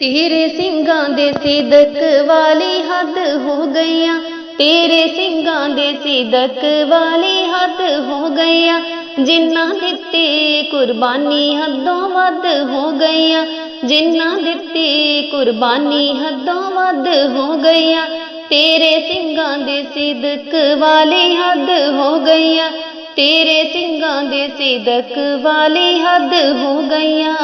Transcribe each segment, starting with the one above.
ਤੇਰੇ ਸਿੰਘਾਂ ਦੇ ਸਿਦਕ ਵਾਲੀ ਹੱਦ ਹੋ ਗਈਆਂ। ਤੇਰੇ ਸਿੰਘਾਂ ਦੇ ਸਿਦਕ ਵਾਲੀ ਹੱਦ ਹੋ ਗਈਆਂ। ਜਿਨ੍ਹਾਂ ਦਿੱਤੀ ਕੁਰਬਾਨੀ ਹੱਦੋਂ ਵੱਧ ਹੋ ਗਈਆਂ। ਜਿਨ੍ਹਾਂ ਦਿੱਤੀ ਕੁਰਬਾਨੀ ਹੱਦੋਂ ਵੱਧ ਹੋ ਗਈਆਂ। ਤੇਰੇ ਸਿੰਘਾਂ ਦੇ ਸਿਦਕ ਵਾਲੀ ਹੱਦ ਹੋ ਗਈਆਂ। ਤੇਰੇ ਸਿੰਘਾਂ ਦੇ ਸਿਦਕ ਵਾਲੀ ਹੱਦ ਹੋ ਗਈਆਂ।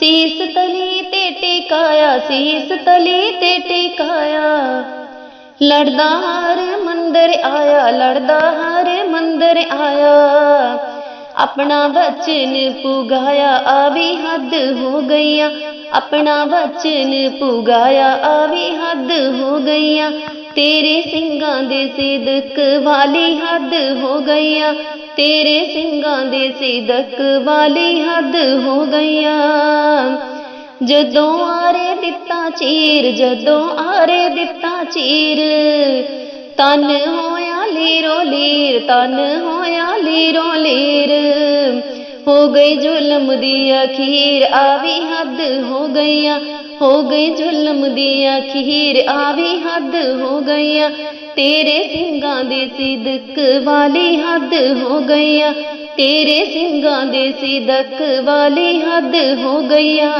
ਸੀਸ ਤਲੀ ਤੇ ਟਿਕਾਇਆ, ਸੀਸ ਤਲੀ ਤੇ ਟਿਕਾਇਆ। ਲੜਦਾ ਹਰ ਮੰਦਰ ਆਇਆ, ਲੜਦਾ ਹਰ ਮੰਦਰ ਆਇਆ। ਆਪਣਾ ਵਚਨ ਪੁਗਾਇਆ ਆ ਵੀ ਹੱਦ ਹੋ ਗਈਆਂ। ਆਪਣਾ ਵਚਨ ਪੁਗਾਇਆ ਆ ਵੀ ਹੱਦ ਹੋ ਗਈਆਂ। ਤੇਰੇ ਸਿੰਘਾਂ ਦੇ ਸਿਦਕ ਵਾਲੀ ਹੱਦ ਹੋ ਗਈਆਂ। ਤੇਰੇ ਸਿੰਘਾਂ ਦੇ ਸਿਦਕ ਵਾਲੀ ਹੱਦ ਹੋ ਗਈਆਂ। ਜਦੋਂ ਆਰੇ ਦਿੱਤਾ ਚੀਰ, ਜਦੋਂ ਆਰੇ ਦਿੱਤਾ ਚੀਰ, ਤਨ ਹੋਇਆ ਲੀਰੋ ਲੀਰ, ਤਨ ਹੋਇਆ ਲੀਰੋ ਲੀਰ ਹੋ ਗਈ ਜ਼ੁਲਮ ਦੀ ਅਖੀਰ, ਆਵੀ ਹੱਦ ਹੋ ਗਈਆਂ। ਹੋ ਗਈ ਜ਼ੁਲਮ ਦੀ ਅਖੀਰ ਆ ਹੱਦ ਹੋ ਗਈਆਂ। ਤੇਰੇ ਸਿੰਘਾਂ ਦੀ ਸਿਦਕ ਵਾਲੀ ਹੱਦ ਹੋ ਗਈਆਂ। ਤੇਰੇ ਸਿੰਘਾਂ ਦੇ ਸਿਦਕ ਵਾਲੀ ਹੱਦ ਹੋ ਗਈਆਂ।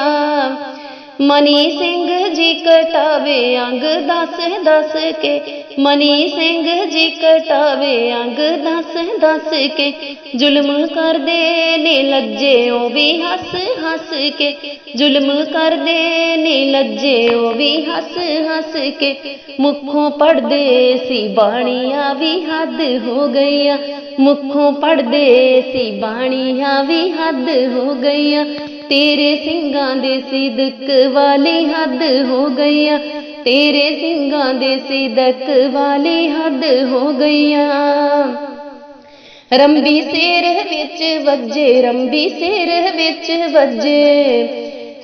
ਮਨੀ ਸਿੰਘ ਜੀ ਕਟਾਵੇ ਅੰਗ ਦਸ ਦਸ ਕੇ। ਮਨੀ ਸਿੰਘ ਜੀ ਕਟਾਵੇ ਅੰਗ ਦਸ ਦਸ ਕੇ। ਜ਼ੁਲਮ ਕਰਦੇ ਨੇ ਲੱਜੇ, ਉਹ ਵੀ ਹੱਸ ਹੱਸ ਕੇ। ਜ਼ੁਲਮ ਕਰਦੇ ਨੇ ਲੱਜੇ, ਉਹ ਵੀ ਹੱਸ ਹੱਸ ਕੇ। ਮੁੱਖੋਂ ਪੜਦੇ ਸੀ ਬਾਣੀਆਂ ਵੀ ਹੱਦ ਹੋ ਗਈਆਂ। ਮੁੱਖੋਂ ਪੜਦੇ ਸੀ ਬਾਣੀਆਂ ਵੀ ਹੱਦ ਹੋ ਗਈਆਂ। ਤੇਰੇ ਸਿੰਘਾਂ ਦੇ ਸਿਦਕ ਵਾਲੀ ਹੱਦ ਹੋ ਗਈਆਂ। ਤੇਰੇ ਸਿੰਘਾਂ ਦੇ ਸਿਦਕ ਵਾਲੀ ਹੱਦ ਹੋ ਗਈਆਂ। ਰੰਬੀ ਸਿਰ ਵਿੱਚ ਵੱਜੇ, ਰੰਬੀ ਸਿਰ ਵਿੱਚ ਵੱਜੇ।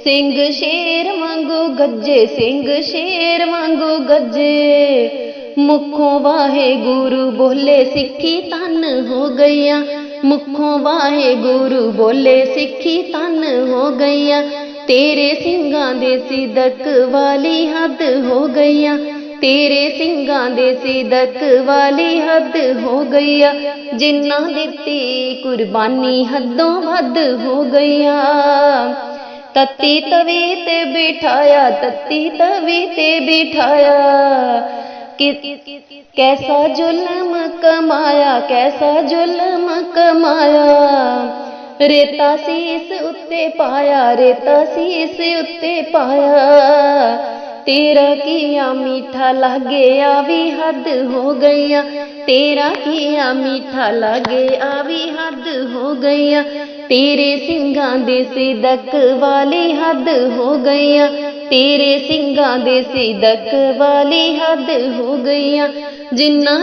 ਸਿੰਘ ਸ਼ੇਰ ਵਾਂਗੂ ਗੱਜੇ, ਸਿੰਘ ਸ਼ੇਰ ਵਾਂਗੂ ਗੱਜੇ। ਮੁਖੋਂ ਵਾਹਿਗੁਰੂ ਬੋਲੇ, ਸਿੱਖੀ ਤਨ ਹੋ ਗਈਆਂ। ਮੁਖੋਂ ਵਾਹਿਗੁਰੂ ਬੋਲੇ, ਸਿੱਖੀ ਤਨ ਹੋ ਗਈਆਂ। ਤੇਰੇ ਸਿੰਘਾਂ ਦੇ ਸਿਦਕ ਵਾਲੀ ਹੱਦ ਹੋ ਗਈਆਂ। ਤੇਰੇ ਸਿੰਘਾਂ ਦੇ ਸਿਦਕ ਵਾਲੀ ਹੱਦ ਹੋ ਗਈਆਂ। ਜਿਨ੍ਹਾਂ ਦਿੱਤੀ ਕੁਰਬਾਨੀ ਹੱਦੋਂ ਵੱਧ ਹੋ ਗਈਆਂ। ਤਤੀ ਤਵੀ ਤੇ ਬਿਠਾਇਆ, ਤਤੀ ਤਵੀ ਤੇ ਬਿਠਾਇਆ। ਕਿ ਕੈਸਾ ਜ਼ੁਲਮ ਕਮਾਇਆ, ਕੈਸਾ ਜ਼ੁਲਮ ਕਮਾਇਆ। ਰੇਤਾ ਸੀਸ ਉੱਤੇ ਪਾਇਆ, ਰੇਤਾ ਸੀਸ ਉੱਤੇ ਪਾਇਆ। ਤੇਰਾ ਕੀਆ ਮੀਠਾ ਲਾਗੇ ਆ ਵੀ ਹੱਦ ਹੋ ਗਈਆਂ। ਤੇਰਾ ਕੀਆ ਮੀਠਾ ਲਾਗੇ ਆ ਵੀ ਹੱਦ ਹੋ ਗਈਆਂ। ਤੇਰੇ ਸਿੰਘਾਂ ਦੇ ਸਿਦਕ ਵਾਲੀ ਹੱਦ ਹੋ ਗਈਆਂ। ਤੇਰੇ ਸਿੰਘਾਂ ਦੇ ਸਿਦਕ ਵਾਲੀ ਹੱਦ ਹੋ ਗਈਆਂ। ਜਿੰਨਾ